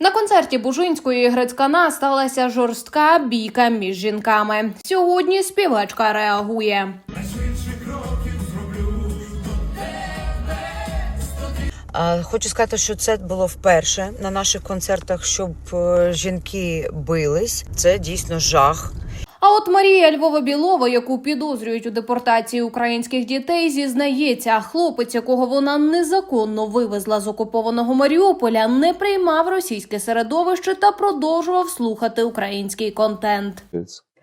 На концерті Бужинської Грицькана сталася жорстка бійка між жінками. Сьогодні співачка реагує. Хочу сказати, що це було вперше на наших концертах, щоб е, жінки бились. Це дійсно жах. От Марія Львова Білова, яку підозрюють у депортації українських дітей, зізнається, хлопець, якого вона незаконно вивезла з окупованого Маріуполя, не приймав російське середовище та продовжував слухати український контент.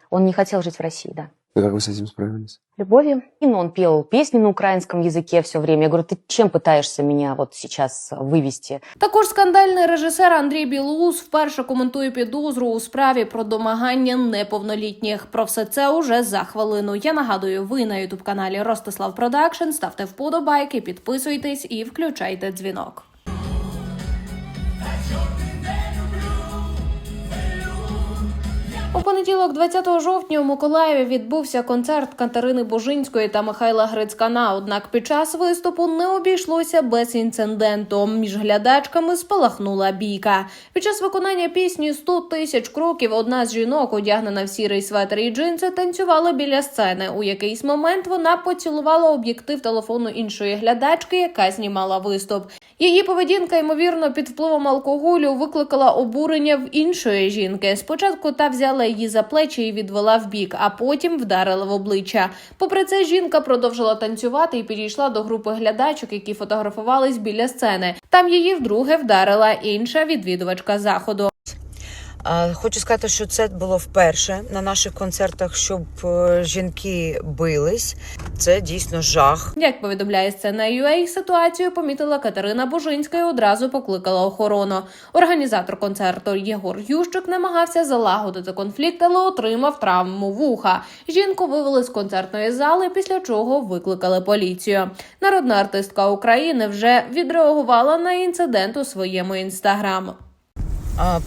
Он не хотів жити в Росії, да. И как вы с этим справились? Любовью. И ну, он пел песни на украинском языке все время. Я говорю, ты чем пытаешься меня вот сейчас вывести? Також скандальний режисер Андрій Білоус вперше коментує підозру у справі про домагання неповнолітніх. Про все це уже за хвилину. Я нагадую, ви на ютуб каналі Ростислав Продакшн. Ставте вподобайки, підписуйтесь і включайте дзвінок. У понеділок, 20 жовтня, у Миколаєві відбувся концерт Катерини Божинської та Михайла Грицькана. Однак під час виступу не обійшлося без інциденту. Між глядачками спалахнула бійка. Під час виконання пісні «100 тисяч кроків одна з жінок, одягнена в сірий светр і джинси, танцювала біля сцени. У якийсь момент вона поцілувала об'єктив телефону іншої глядачки, яка знімала виступ. Її поведінка, ймовірно, під впливом алкоголю викликала обурення в іншої жінки. Спочатку та взяла її за плечі і відвела вбік, а потім вдарила в обличчя. Попри це, жінка продовжила танцювати і підійшла до групи глядачок, які фотографувались біля сцени. Там її вдруге вдарила інша відвідувачка заходу. Хочу сказати, що це було вперше на наших концертах, щоб е, жінки бились. Це дійсно жах. Як повідомляє сцена UA, ситуацію помітила Катерина Божинська і одразу покликала охорону. Організатор концерту Єгор Ющик намагався залагодити конфлікт, але отримав травму вуха. Жінку вивели з концертної зали, після чого викликали поліцію. Народна артистка України вже відреагувала на інцидент у своєму інстаграм.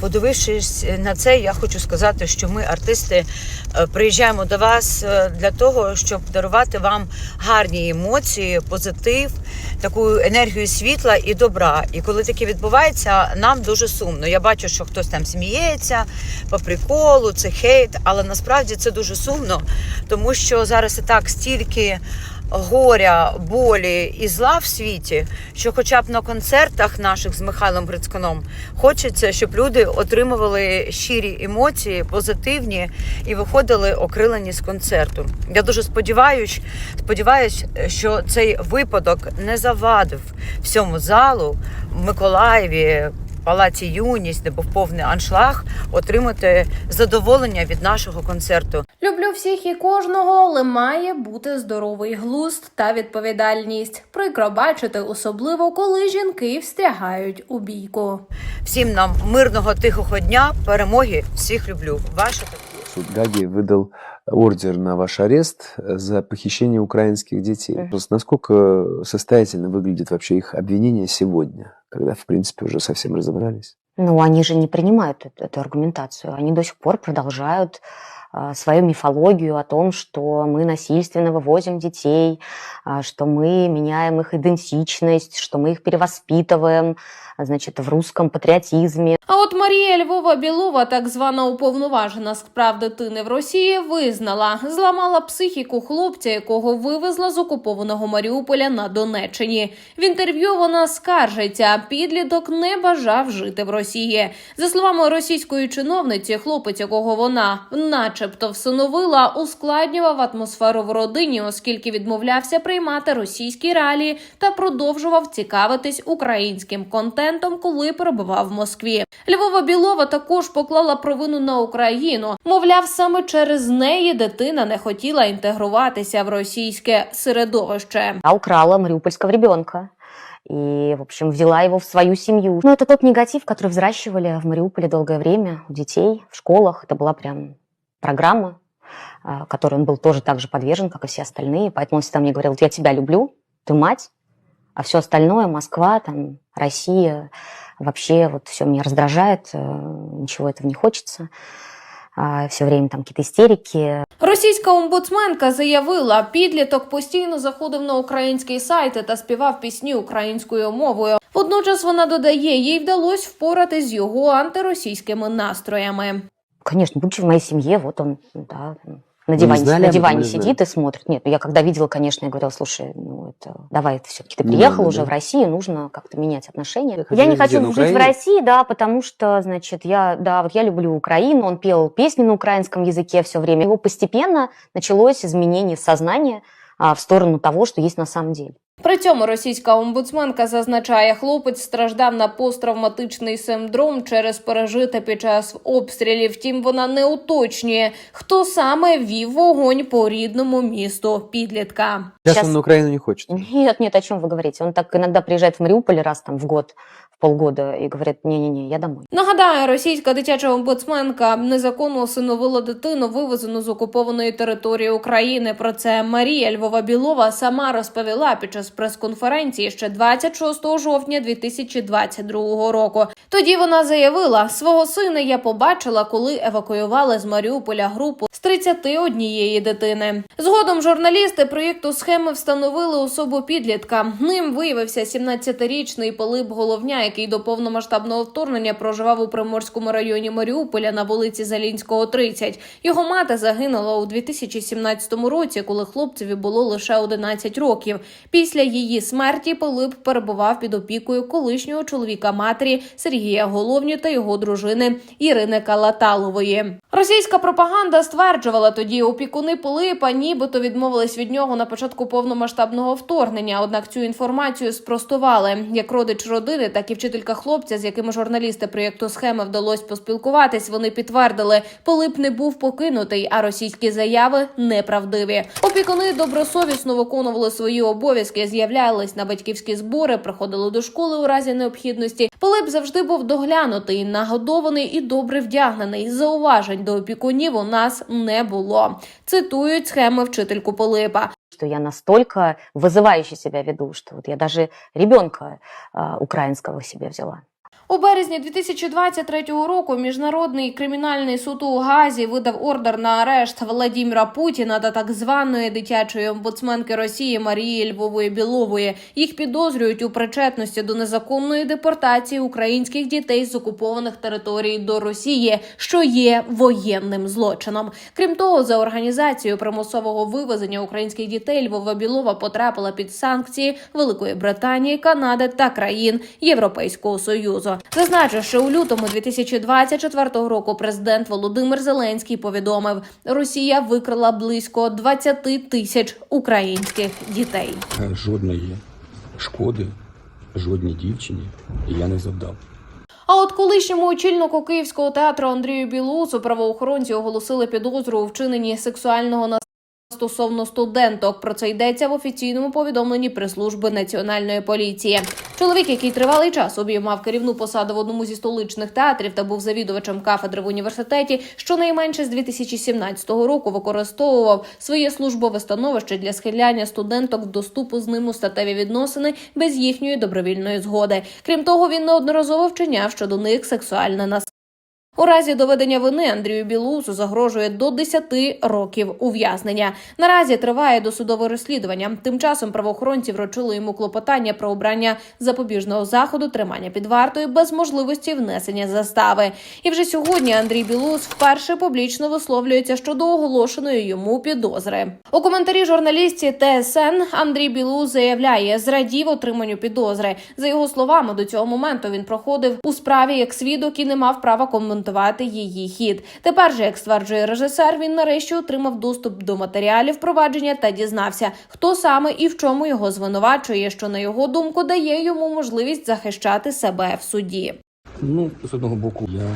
Подивившись на це, я хочу сказати, що ми, артисти, е, приїжджаємо до вас е, для того, щоб дарувати вам гарні емоції, позитив, таку енергію світла і добра. І коли таке відбувається, нам дуже сумно. Я бачу, що хтось там сміється по приколу, це хейт, але насправді це дуже сумно, тому що зараз і так стільки. Горя, болі і зла в світі, що, хоча б на концертах наших з Михайлом Грицьканом, хочеться, щоб люди отримували щирі емоції, позитивні і виходили окрилені з концерту. Я дуже сподіваюсь, сподіваюсь, що цей випадок не завадив всьому залу Миколаєві. Палаці юність, де був повний аншлаг, отримати задоволення від нашого концерту. Люблю всіх і кожного, але має бути здоровий глузд та відповідальність. Прикро бачити, особливо коли жінки встрягають у бійку. Всім нам мирного тихого дня, перемоги. Всіх люблю. Ваша Суд Гаги выдал ордер на ваш арест за похищение украинских детей. Просто насколько состоятельно выглядит вообще их обвинение сегодня, когда, в принципе, уже совсем разобрались? Ну, они же не принимают эту, эту аргументацию. Они до сих пор продолжают свою мифологию о том, что мы насильственно вывозим детей, а, что мы меняем их идентичность, что мы их перевоспитываем, а, значит, в русском патриотизме. А от Марія Львова Білова, так звана уповноважена з прав дитини в Росії, визнала, зламала психіку хлопця, якого вивезла з окупованого Маріуполя на Донеччині. В інтерв'ю вона скаржиться, підліток не бажав жити в Росії. За словами російської чиновниці, хлопець, якого вона, начебто, всиновила, ускладнював атмосферу в родині, оскільки відмовлявся приймати російські реалії та продовжував цікавитись українським контентом, коли перебував в Москві. Львова Білова також поклала провину на Україну. Мовляв, саме через неї дитина не хотіла інтегруватися в російське середовище. А украла мариупольского ребенка. И, в общем, взяла его в свою семью. Ну, это тот негатив, который взращивали в Мариуполе долгое время у детей, в школах. Это была прям программа, а, которой он был тоже так же подвержен, как и все остальные. Поэтому он всегда мне говорил, я тебя люблю, ты мать, а все остальное, Москва, там, Россия, вообще вот все меня раздражает, э, ничего этого не хочется. все время там какие-то истерики. Російська омбудсменка заявила, підліток постійно заходив на українські сайти та співав пісні українською мовою. Водночас вона додає, їй вдалося впоратись з його антиросійськими настроями. Конечно, будучи в моей семье, вот он, да, на не диване, знали на диване не сидит и смотрит. Нет, ну я когда видела, конечно, я говорила, слушай, ну это, давай, все-таки ты приехал надо, уже да? в Россию, нужно как-то менять отношения. Ты Я не хочу жить в Украине? России, да, потому что, значит, я, да, вот я люблю Украину, он пел песни на украинском языке все время. Его постепенно началось изменение сознания а, в сторону того, что есть на самом деле. При цьому російська омбудсменка зазначає, хлопець страждав на посттравматичний синдром через пережите під час обстрілів. Втім, вона не уточнює, хто саме вів вогонь по рідному місту підлітка. Сейчас, он на Украину не хочет. Нет, нет, о чем вы говорите? Он так иногда приезжает в Мариуполь раз там в год, полгода и говорит, не-не-не, я домой. Нагадаю, російська дитяча омбудсменка незаконно усиновила дитину, вивезену з окупованої території України. Про це Марія Львова Білова сама розповіла під час прес-конференції ще 26 жовтня 2022 року. Тоді вона заявила, свого сина я побачила, коли евакуювали з Маріуполя групу з 31 дитини. Згодом журналісти проєкту схеми встановили особу підлітка. Ним виявився 17-річний Пилип Головня, який до повномасштабного вторгнення проживав у приморському районі Маріуполя на вулиці Залінського, 30. Його мати загинула у 2017 році, коли хлопцеві було лише 11 років. Після її смерті Пилип перебував під опікою колишнього чоловіка матері Сергія Головню та його дружини Ірини Калаталової. Російська пропаганда стверджувала тоді, опікуни Пилипа нібито відмовились від нього на початку повномасштабного вторгнення. Однак цю інформацію спростували. Як родич родини, так і вчителька хлопця, з якими журналісти проєкту схеми вдалося поспілкуватись. Вони підтвердили, Пилип не був покинутий, а російські заяви неправдиві. Опікуни добросовісно виконували свої обов'язки, з'являлись на батьківські збори, приходили до школи у разі необхідності. Пилип завжди був доглянутий, нагодований і добре вдягнений. Зауважень до опікунів у нас не було. Цитують схеми вчительку Пилипа. Что я настолько вызывающе себя веду, что вот я даже ребенка э, украинского себе взяла. У березні 2023 року міжнародний кримінальний суд у Газі видав ордер на арешт Владіміра Путіна та так званої дитячої омбудсменки Росії Марії Львової Білової. Їх підозрюють у причетності до незаконної депортації українських дітей з окупованих територій до Росії, що є воєнним злочином. Крім того, за організацію примусового вивезення українських дітей Львова Білова потрапила під санкції Великої Британії, Канади та країн Європейського союзу. Зазначу, що у лютому 2024 року президент Володимир Зеленський повідомив, Росія викрила близько 20 тисяч українських дітей. Жодної шкоди жодній дівчині я не завдав. А от колишньому очільнику Київського театру Андрію Білусу правоохоронці оголосили підозру у вчиненні сексуального насильства стосовно студенток. Про це йдеться в офіційному повідомленні прес-служби національної поліції. Чоловік, який тривалий час обіймав керівну посаду в одному зі столичних театрів та був завідувачем кафедри в університеті, щонайменше з 2017 року використовував своє службове становище для схиляння студенток в доступу з ним у статеві відносини без їхньої добровільної згоди. Крім того, він неодноразово вчиняв щодо них сексуальне насильство. У разі доведення вини Андрію Білусу загрожує до 10 років ув'язнення. Наразі триває досудове розслідування. Тим часом правоохоронці вручили йому клопотання про обрання запобіжного заходу, тримання під вартою без можливості внесення застави. І вже сьогодні Андрій Білус вперше публічно висловлюється щодо оголошеної йому підозри. У коментарі журналістці ТСН Андрій Білус заявляє, зрадів отриманню підозри. За його словами, до цього моменту він проходив у справі як свідок і не мав права коментувати її хід. Тепер же, як стверджує режисер, він нарешті отримав доступ до матеріалів провадження та дізнався, хто саме і в чому його звинувачує, що на його думку дає йому можливість захищати себе в суді. Ну, з одного боку, я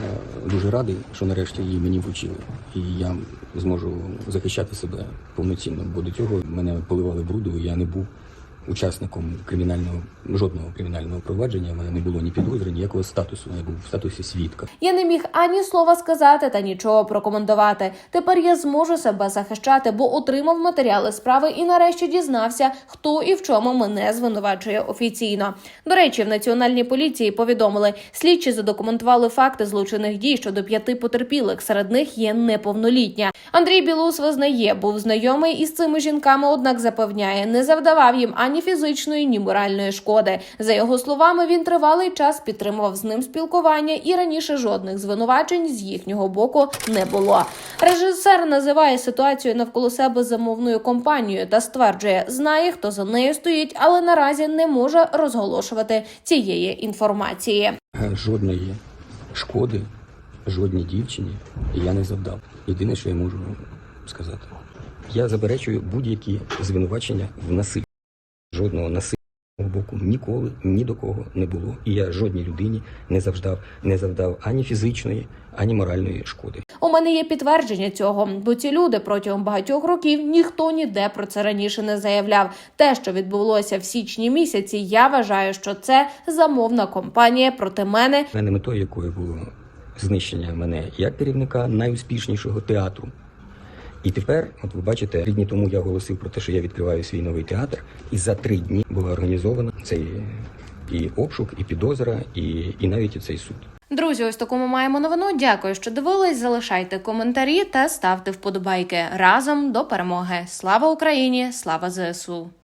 дуже радий, що нарешті її мені вручили. І я зможу захищати себе повноцінно, бо до цього мене поливали бруду, і я не був учасником кримінального жодного кримінального провадження. У мене не було ні підозри, ніякого статусу. Я був в статусі свідка. Я не міг ані слова сказати та нічого прокоментувати. Тепер я зможу себе захищати, бо отримав матеріали справи і нарешті дізнався, хто і в чому мене звинувачує офіційно. До речі, в національній поліції повідомили, слідчі задокументували факти злочинних дій щодо п'яти потерпілих. Серед них є неповнолітня. Андрій Білус визнає, був знайомий із цими жінками, однак запевняє, не завдавав їм ані фізичної, ні моральної шкоди. За його словами, він тривалий час підтримував з ним спілкування, і раніше жодних звинувачень з їхнього боку не було. Режисер називає ситуацію навколо себе замовною компанією та стверджує, знає, хто за нею стоїть, але наразі не може розголошувати цієї інформації. Жодної шкоди, жодній дівчині я не завдав. Єдине, що я можу сказати, я заперечую будь-які звинувачення в насиллі. Жодного мого боку ніколи ні до кого не було. І я жодній людині не завдав, не завдав ані фізичної, ані моральної шкоди. У мене є підтвердження цього, бо ці люди протягом багатьох років ніхто ніде про це раніше не заявляв. Те, що відбулося в січні місяці, я вважаю, що це замовна компанія проти мене У мене метою якої було знищення мене як керівника найуспішнішого театру. І тепер, от ви бачите, три дні тому я оголосив про те, що я відкриваю свій новий театр, і за три дні була організована цей і обшук, і підозра, і, і навіть цей суд. Друзі, ось таку ми маємо новину. Дякую, що дивились. Залишайте коментарі та ставте вподобайки разом до перемоги. Слава Україні! Слава ЗСУ!